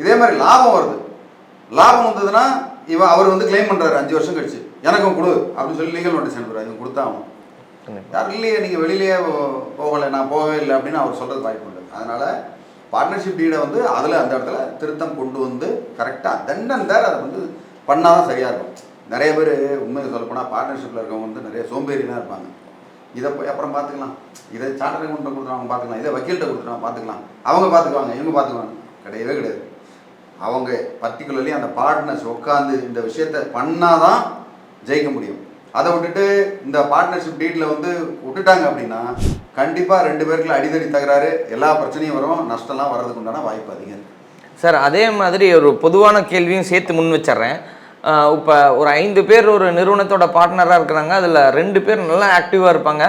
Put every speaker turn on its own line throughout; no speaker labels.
இதே மாதிரி லாபம் வருது. லாபம் வந்ததுன்னா இவன் அவர் வந்து க்ளைம் பண்ணுறாரு அஞ்சு வருஷம் கழிச்சு. எனக்கும் கொடு அப்படின்னு சொல்லி லீகல் நோட்டீஸ் அனுப்புறாரு. இவங்க கொடுத்தா ஆகணும் யாரும் இல்லையே நீங்கள் வெளியிலேயே போகலை நான் போகவே இல்லை அப்படின்னு அவர் சொல்கிறது வாய்ப்பு உண்டு. அதனால் பார்ட்னர்ஷிப் டீடை வந்து அதில் அந்த இடத்துல திருத்தம் கொண்டு வந்து கரெக்டாக தண்டன் தேர் அதை வந்து பண்ணால் தான் சரியாக இருக்கும். நிறைய பேர் உண்மையை சொல்லப்போனால் பார்ட்னர்ஷிப்பில் இருக்கவங்க வந்து நிறைய சோம்பேறினா இருப்பாங்க. இதை போய் அப்புறம் பார்த்துக்கலாம். இதை சார்ட்டர் அக்கௌண்ட்டை கொடுத்துருவாங்க பார்த்துக்கலாம். இதை வக்கீல்கிட்ட கொடுத்துருவாங்க பார்த்துக்கலாம். அவங்க பார்த்துக்குவாங்க இவங்க பார்த்துக்குவாங்க. கிடையவே கிடையாது. அவங்க பர்டிகுலர்லி அந்த பார்ட்னர்ஸ் உட்காந்து இந்த விஷயத்த பண்ணாதான் ஜெயிக்க முடியும். அதை விட்டுட்டு இந்த பார்ட்னர்ஷிப் டீட்டில் வந்து விட்டுட்டாங்க அப்படின்னா கண்டிப்பாக ரெண்டு பேருக்குள்ள அடிதடி தகராறு எல்லா பிரச்சனையும் வரும் நஷ்டம்லாம் வர்றதுக்கு உண்டான வாய்ப்பு அதிகம்.
சார் அதே மாதிரி ஒரு பொதுவான கேள்வியும் சேர்த்து முன் வச்சிடுறேன். இப்போ ஒரு ஐந்து பேர் ஒரு நிறுவனத்தோட பார்ட்னராக இருக்கிறாங்க அதில் ரெண்டு பேர் நல்லா ஆக்டிவாக இருப்பாங்க.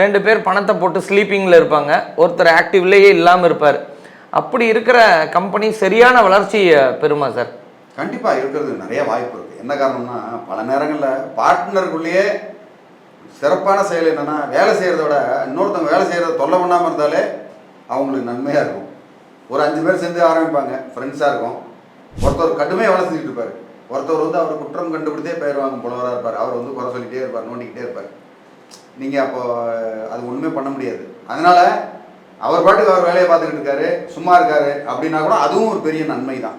ரெண்டு பேர் பணத்தை போட்டு ஸ்லீப்பிங்கில் இருப்பாங்க. ஒருத்தர் ஆக்டிவ்லேயே இல்லாமல் இருப்பார். அப்படி இருக்கிற கம்பெனி சரியான வளர்ச்சி பெறுமா சார்
கண்டிப்பாக இருக்கிறது நிறைய வாய்ப்பு இருக்குது என்ன காரணம்னா பல நேரங்களில் பார்ட்னருக்குள்ளேயே சிறப்பான செயல் என்னென்னா வேலை செய்கிறத விட இன்னொருத்தவங்க வேலை செய்கிறத தொல்லை பண்ணாமல் இருந்தாலே அவங்களுக்கு நன்மையாக இருக்கும். ஒரு அஞ்சு பேர் சேர்ந்து ஆரம்பிப்பாங்க ஃப்ரெண்ட்ஸாக இருக்கும். ஒருத்தர் கடுமையாக வேலை செஞ்சுட்டு இருப்பார். ஒருத்தர் வந்து அவர் குற்றம் கண்டுபிடித்தே பெயர் புலவராக இருப்பார். அவர் வந்து குறை சொல்லிகிட்டே இருப்பார் நோண்டிக்கிட்டே இருப்பார். நீங்கள் அப்போ அது ஒன்றுமே பண்ண முடியாது. அதனால் அவர் பாட்டுக்கு அவர் வேலையை பார்த்துக்கிட்டு இருக்காரு சும்மா இருக்காரு அப்படின்னா கூட அதுவும் ஒரு பெரிய நன்மை தான்